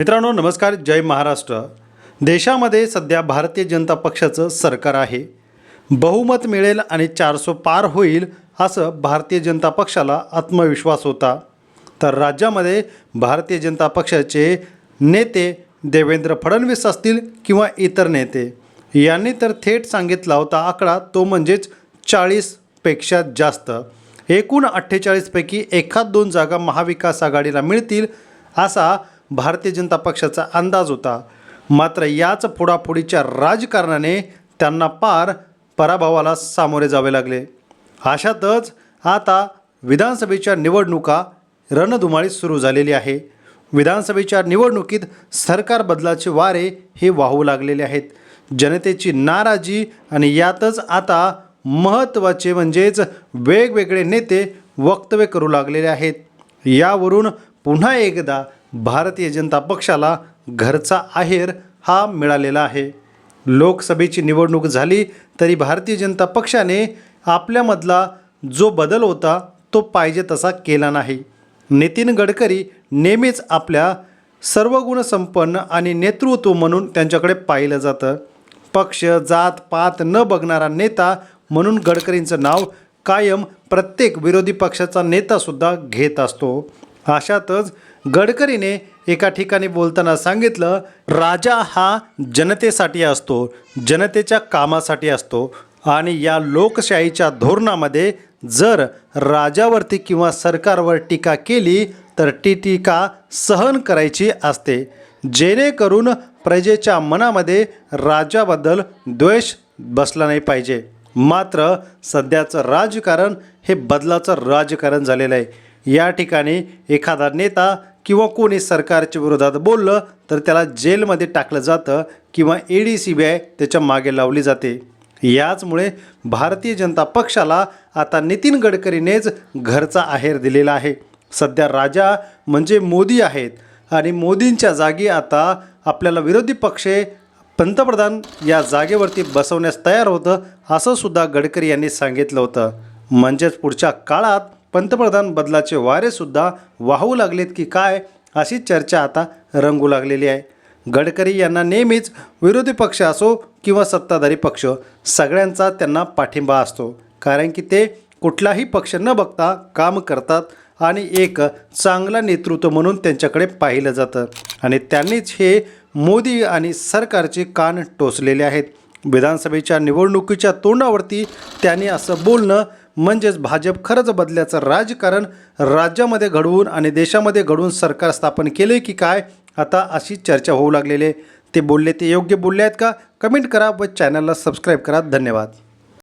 मित्रांनो नमस्कार जय महाराष्ट्र. देशामध्ये सध्या भारतीय जनता पक्षाचं सरकार आहे. बहुमत मिळेल आणि चारसो पार होईल असं भारतीय जनता पक्षाला आत्मविश्वास होता. तर राज्यामध्ये भारतीय जनता पक्षाचे नेते देवेंद्र फडणवीस असतील किंवा इतर नेते यांनी तर थेट सांगितला होता आकडा तो म्हणजेच चाळीसपेक्षा जास्त. एकूण अठ्ठेचाळीसपैकी एखाद दोन जागा महाविकास आघाडीला मिळतील असा भारतीय जनता पक्षाचा अंदाज होता. मात्र याच पुढापुढीच्या राजकारणाने त्यांना पार पराभवाला सामोरे जावे लागले. अशातच आता विधानसभेच्या निवडणुका रणधुमाळी सुरू झालेली आहे. विधानसभेच्या निवडणुकीत सरकार बदलाचे वारे हे वाहू लागलेले आहेत. जनतेची नाराजी आणि यातच आता महत्त्वाचे म्हणजेच वेगवेगळे नेते वक्तव्य करू लागलेले आहेत. यावरून पुन्हा एकदा भारतीय जनता पक्षाला घरचा आहेर हा मिळालेला आहे. लोकसभेची निवडणूक झाली तरी भारतीय जनता पक्षाने आपल्यामधला जो बदल होता तो पाहिजे तसा केला नाही. नितीन गडकरी नेहमीच आपल्या सर्व गुणसंपन्न आणि नेतृत्व म्हणून त्यांच्याकडे पाहिलं जातं. पक्ष जात पात न बघणारा नेता म्हणून गडकरींचं नाव कायम प्रत्येक विरोधी पक्षाचा नेतासुद्धा घेत असतो. अशातच गडकरीने एका ठिकाणी बोलताना सांगितलं राजा हा जनतेसाठी असतो जनतेच्या कामासाठी असतो आणि या लोकशाहीच्या धोरणामध्ये जर राजावरती किंवा सरकारवर टीका केली तर ती टीका सहन करायची असते. जेणेकरून प्रजेच्या मनामध्ये राजाबद्दल द्वेष बसला नाही पाहिजे. मात्र सध्याचं राजकारण हे बदलाचं राजकारण झालेलं आहे. या ठिकाणी एखादा नेता किंवा कोणी सरकारच्या विरोधात बोललं तर त्याला जेलमध्ये टाकलं जातं किंवा E D C B I त्याच्यामागे लावली जाते. याचमुळे भारतीय जनता पक्षाला आता नितीन गडकरीनेच घरचा आहेर दिलेला आहे. सध्या राजा म्हणजे मोदी आहेत आणि मोदींच्या जागी आता आपल्याला विरोधी पक्ष पंतप्रधान या जागेवरती बसवण्यास तयार होतं असं सुद्धा गडकरी यांनी सांगितलं होतं. म्हणजेच पुढच्या काळात पंतप्रधान बदलाचे वारेसुद्धा वाहू लागलेत की काय अशी चर्चा आता रंगू लागलेली आहे. गडकरी यांना नेहमीच विरोधी पक्ष असो किंवा सत्ताधारी पक्ष सगळ्यांचा त्यांना पाठिंबा असतो. कारण की ते कुठलाही पक्ष न बघता काम करतात आणि एक चांगला नेतृत्व म्हणून त्यांच्याकडे पाहिलं जातं. आणि त्यांनीच हे मोदी आणि सरकारचे कान टोचलेले आहेत. विधानसभेच्या निवडणुकीच्या तोंडावरती त्यांनी असं बोलणं म्हणजेच भाजप खरंच बदल्याचं राजकारण राज्यामध्ये घडवून आणि देशामध्ये घडवून सरकार स्थापन केले की काय आता अशी चर्चा होऊ लागलेली आहे. ते बोलले ते योग्य बोलले आहेत का? कमेंट करा व चॅनलला सबस्क्राईब करा. धन्यवाद.